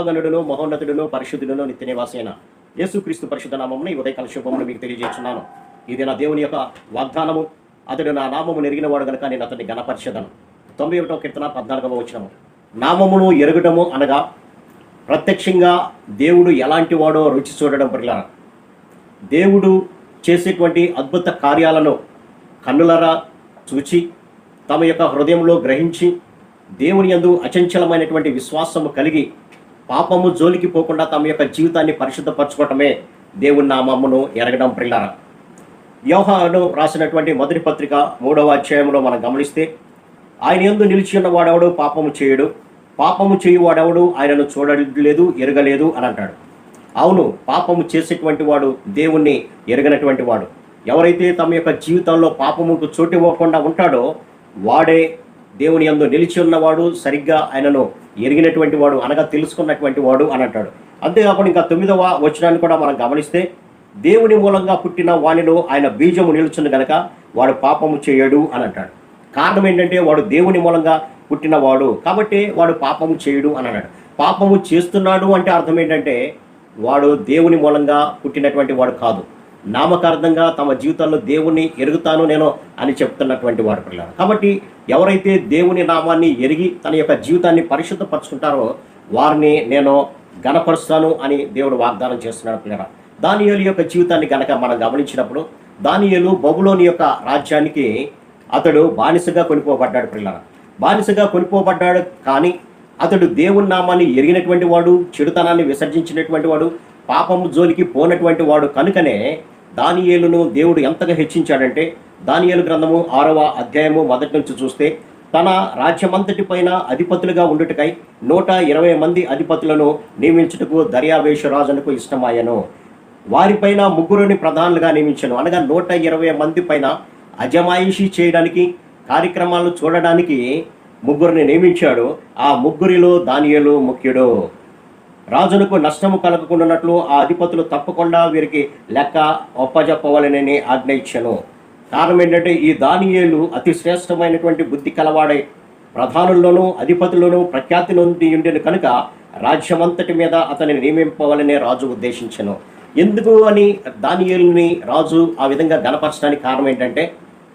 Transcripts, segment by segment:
మహాగణుడును మహోన్నతుడును పరిశుద్ధుడును నిత్య నివాసైన యేసుక్రీస్తు పరిశుద్ధ నామమును ఈ ఉదయకాల శుభమును మీకు తెలియజేస్తున్నాను. ఇది నా దేవుని యొక్క వాగ్దానము అతడు నా నామము నెరిగిన వాడు గనుక నేను అతన్ని గణపరిషదను తొంభై ఒకటో కీర్తన పద్నాలుగవ వచ్చినము నామమును ఎరగటము అనగా ప్రత్యక్షంగా దేవుడు ఎలాంటి వాడో రుచి చూడడం పిల్లల దేవుడు చేసేటువంటి అద్భుత కార్యాలను కన్నులరా చూచి తమ యొక్క హృదయంలో గ్రహించి దేవుని యందు అచంచలమైనటువంటి విశ్వాసము కలిగి పాపము జోలికి పోకుండా తమ యొక్క జీవితాన్ని పరిశుద్ధపరచుకోవటమే దేవుని నామమును ఎరగడం ప్రిల్లర. యోహాను రాసినటువంటి మొదటి పత్రిక మూడవ అధ్యాయంలో మనం గమనిస్తే ఆయన ఎందు నిలిచి ఉన్నవాడెవడు పాపము చేయడు. పాపము చేయువాడెవడు ఆయనను చూడలేదు ఎరగలేదు అని అంటాడు. అవును పాపము చేసేటువంటి వాడు దేవుణ్ణి ఎరగనటువంటి వాడు. ఎవరైతే తమ యొక్క జీవితంలో పాపముకు చోటు ఇవ్వకుండా ఉంటాడో వాడే దేవుని అందు నిలిచి ఉన్నవాడు సరిగ్గా ఆయనను ఎరిగినటువంటి వాడు అనగా తెలుసుకున్నటువంటి వాడు అని అంటాడు. అంతేకాకుండా ఇంకా తొమ్మిదవ వచనాన్ని కూడా మనం గమనిస్తే దేవుని మూలంగా పుట్టిన వానిలో ఆయన బీజము నిలుచుంది గనక వాడు పాపము చేయడు అని అంటాడు. కారణం ఏంటంటే వాడు దేవుని మూలంగా పుట్టినవాడు కాబట్టి వాడు పాపము చేయడు అని అన్నాడు. పాపము చేస్తున్నాడు అంటే అర్థం ఏంటంటే వాడు దేవుని మూలంగా పుట్టినటువంటి వాడు కాదు. నామకార్థంగా తమ జీవితంలో దేవుణ్ణి ఎరుగుతాను నేను అని చెప్తున్నటువంటి వాడు పిల్లలు. కాబట్టి ఎవరైతే దేవుని నామాన్ని ఎరిగి తన యొక్క జీవితాన్ని పరిశుద్ధపరుచుకుంటారో వారిని నేను గణపరుస్తాను అని దేవుడు వాగ్దానం చేస్తున్నాడు పిల్లల దానియలు యొక్క జీవితాన్ని గనక మనం గమనించినప్పుడు దానియలు బబులోని యొక్క రాజ్యానికి అతడు బానిసగా కొనిపోబడ్డాడు పిల్లల బానిసగా కొనిపోబడ్డాడు కానీ అతడు దేవుని నామాన్ని ఎరిగినటువంటి వాడు చెడుతనాన్ని విసర్జించినటువంటి వాడు పాపము జోలికి పోనటువంటి వాడు కనుకనే దానియేలును దేవుడు ఎంతగా హెచ్చించాడంటే దానియేలు గ్రంథము ఆరవ అధ్యాయము మొదటి నుంచి చూస్తే తన రాజ్యమంతటి పైన అధిపతులుగా ఉండుటకై నూట ఇరవై మంది అధిపతులను నియమించుటకు దర్యావేశరాజునకు ఇష్టమాయను. వారిపైన ముగ్గురుని ప్రధానులుగా నియమించను. అనగా నూట ఇరవై మంది పైన అజమాయిషీ చేయడానికి కార్యక్రమాలు చూడడానికి ముగ్గురిని నియమించాడు. ఆ ముగ్గురిలో దానియలు ముఖ్యుడు. రాజులకు నష్టము కలగకుండానట్లు ఆ అధిపతులు తప్పకుండా వీరికి లెక్క ఒప్పజెప్పవలనని ఆజ్ఞ ఇచ్చాను. కారణం ఏంటంటే ఈ దానియేలు అతి శ్రేష్టమైనటువంటి బుద్ధి కలవాడై ప్రధానుల్లోనూ అధిపతుల్లోనూ ప్రఖ్యాతి నొంది ఉండేను కనుక రాజ్యమంతటి మీద అతన్ని నియమింపవాలని రాజు ఉద్దేశించను. ఎందుకు అని దానియేలుని రాజు ఆ విధంగా గణపరచడానికి కారణం ఏంటంటే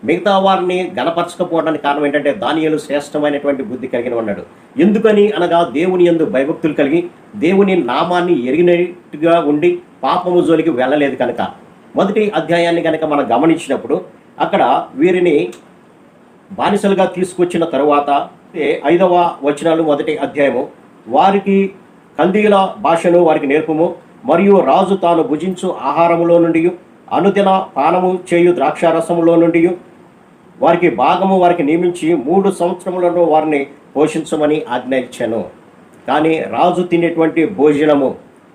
మిగతా వారిని గణపరచకపోవడానికి కారణం ఏంటంటే దానియలు శ్రేష్టమైనటువంటి బుద్ధి కలిగిన ఉన్నాడు ఎందుకని అనగా దేవుని ఎందు భయభక్తులు కలిగి దేవుని నామాన్ని ఎరిగినట్టుగా ఉండి పాపము జోలికి వెళ్ళలేదు కనుక. మొదటి అధ్యాయాన్ని కనుక మనం గమనించినప్పుడు అక్కడ వీరిని బానిసలుగా తీసుకొచ్చిన తరువాత ఐదవ వచనాలు మొదటి అధ్యాయము వారికి కందీల భాషను వారికి నేర్పము మరియు రాజు తాను భుజించు ఆహారములో నుండి అనుదిన పానము చేయు ద్రాక్షారసములో నుండి వారికి భాగము వారికి నియమించి మూడు సంవత్సరములను వారిని పోషించమని ఆజ్ఞ ఇచ్చాను కానీ రాజు తినేటువంటి భోజనము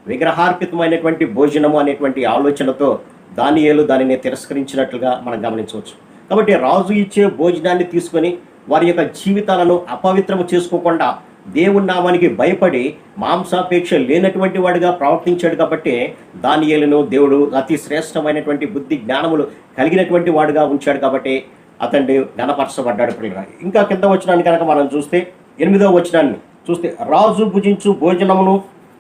విగ్రహార్పితమైనటువంటి భోజనము అనేటువంటి ఆలోచనతో దానియేలు దానిని తిరస్కరించినట్లుగా మనం గమనించవచ్చు. కాబట్టి రాజు ఇచ్చే భోజనాన్ని తీసుకొని వారి యొక్క జీవితాలను అపవిత్రము చేసుకోకుండా దేవుని నామానికి భయపడి మాంసాపేక్ష లేనటువంటి వాడిగా ప్రవర్తించాడు కాబట్టి దానియేలను దేవుడు అతి శ్రేష్టమైనటువంటి బుద్ధి జ్ఞానములు కలిగినటువంటి వాడుగా ఉంచాడు కాబట్టి అతన్ని ఘనపరచబడ్డాడు పిల్లగా ఇంకా కింద వచ్చినాన్ని కనుక మనం చూస్తే ఎనిమిదవ వచ్చినాన్ని చూస్తే రాజు భుజించు భోజనమును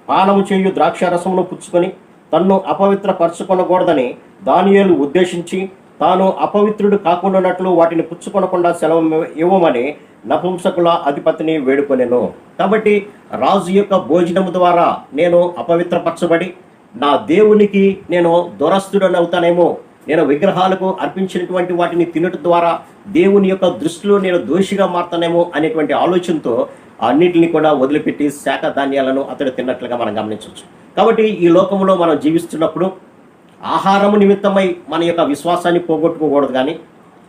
పానము చేయు ద్రాక్షారసమును పుచ్చుకొని తన్ను అపవిత్రపరచుకొనకూడదని దానియేలు ఉద్దేశించి తాను అపవిత్రుడు కాకుండానట్లు వాటిని పుచ్చుకొనకుండా సెలవు ఇవ్వమని నపుంసకుల అధిపతిని వేడుకొనెను. కాబట్టి రాజు యొక్క భోజనము ద్వారా నేను అపవిత్రపరచబడి నా దేవునికి నేను దురస్తుడని అవుతానేమో నేను విగ్రహాలకు అర్పించినటువంటి వాటిని తినట ద్వారా దేవుని యొక్క దృష్టిలో నేను దోషిగా మారుతానేమో అనేటువంటి ఆలోచనతో అన్నిటిని కూడా వదిలిపెట్టి శాఖ ధాన్యాలను అతడు తిన్నట్లుగా మనం గమనించవచ్చు. కాబట్టి ఈ లోకంలో మనం జీవిస్తున్నప్పుడు ఆహారము నిమిత్తమై మన యొక్క విశ్వాసాన్ని పోగొట్టుకోకూడదు కానీ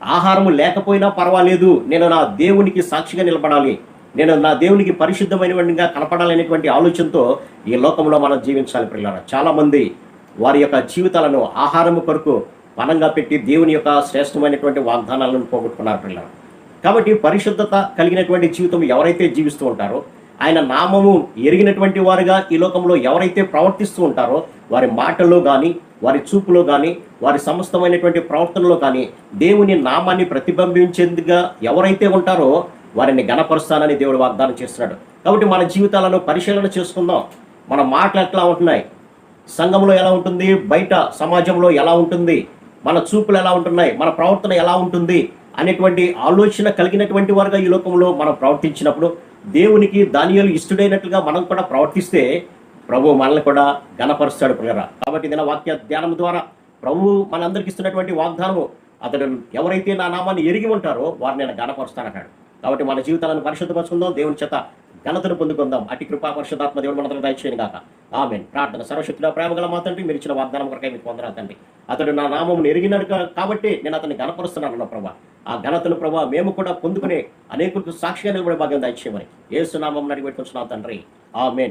ఆహారము లేకపోయినా పర్వాలేదు నేను నా దేవునికి సాక్షిగా నిలబడాలి నేను నా దేవునికి పరిశుద్ధమైనవిగా కనపడాలనేటువంటి ఆలోచనతో ఈ లోకంలో మనం జీవించాలి పిల్లలు చాలామంది వారి యొక్క జీవితాలను ఆహారము కొరకు పనంగా పెట్టి దేవుని యొక్క శ్రేష్టమైనటువంటి వాగ్దానాలను పోగొట్టుకున్నారు పిల్లలు. కాబట్టి పరిశుద్ధత కలిగినటువంటి జీవితం ఎవరైతే జీవిస్తూ ఉంటారో ఆయన నామము ఎరిగినటువంటి వారుగా ఈ లోకంలో ఎవరైతే ప్రవర్తిస్తూ ఉంటారో వారి మాటల్లో కానీ వారి చూపులో కానీ వారి సమస్తమైనటువంటి ప్రవర్తనలో కానీ దేవుని నామాన్ని ప్రతిబింబించేందుగా ఎవరైతే ఉంటారో వారిని గణపరుస్తానని దేవుడు వాగ్దానం చేస్తున్నాడు. కాబట్టి మన జీవితాలను పరిశీలన చేసుకుందాం. మన మాటలు ఎట్లా ఉంటున్నాయి? సంఘంలో ఎలా ఉంటుంది? బయట సమాజంలో ఎలా ఉంటుంది? మన చూపులు ఎలా ఉంటున్నాయి? మన ప్రవర్తన ఎలా ఉంటుంది? అనేటువంటి ఆలోచన కలిగినటువంటి వారుగా ఈ లోకంలో మనం ప్రవర్తించినప్పుడు దేవునికి దానియాలు ఇష్టడైనట్లుగా మనం కూడా ప్రవర్తిస్తే ప్రభు మనల్ని కూడా గణపరుస్తాడు ప్రియరా కాబట్టి ఇదిన వాక్య ధ్యానం ద్వారా ప్రభు మనందరికి ఇస్తున్నటువంటి వాగ్దానము అతడు ఎవరైతే నా నామాన్ని ఎరిగి ఉంటారో వారిని నేను గణపరుస్తానంటాడు కాబట్టి మన జీవితాలను పరిశుద్ధపరుచుకుందాం. దేవుని చేత ఘనతను పొందుకుందాం. అటు కృపా పరిశుధాత్మ దేవుడు మనందరం దయచేయను గాక. ఆమె ప్రార్థన సర్వశక్తుల ప్రేమగల మా తండ్రి మీరు ఇచ్చిన వాగ్దానం కొరకై మీకు పొందరా తండ్రి. అతడు నా నామం ఎరిగినాడు కాబట్టి నేను అతన్ని గణపరుస్తున్నాను అన్న ప్రభా. ఆ ఘనతను ప్రభా మేము కూడా పొందుకునే అనేకులకు సాక్షిగా నిలబడే భాగ్యం దయచేయమని. ఏసు నామం తండ్రి. ఆమెన్.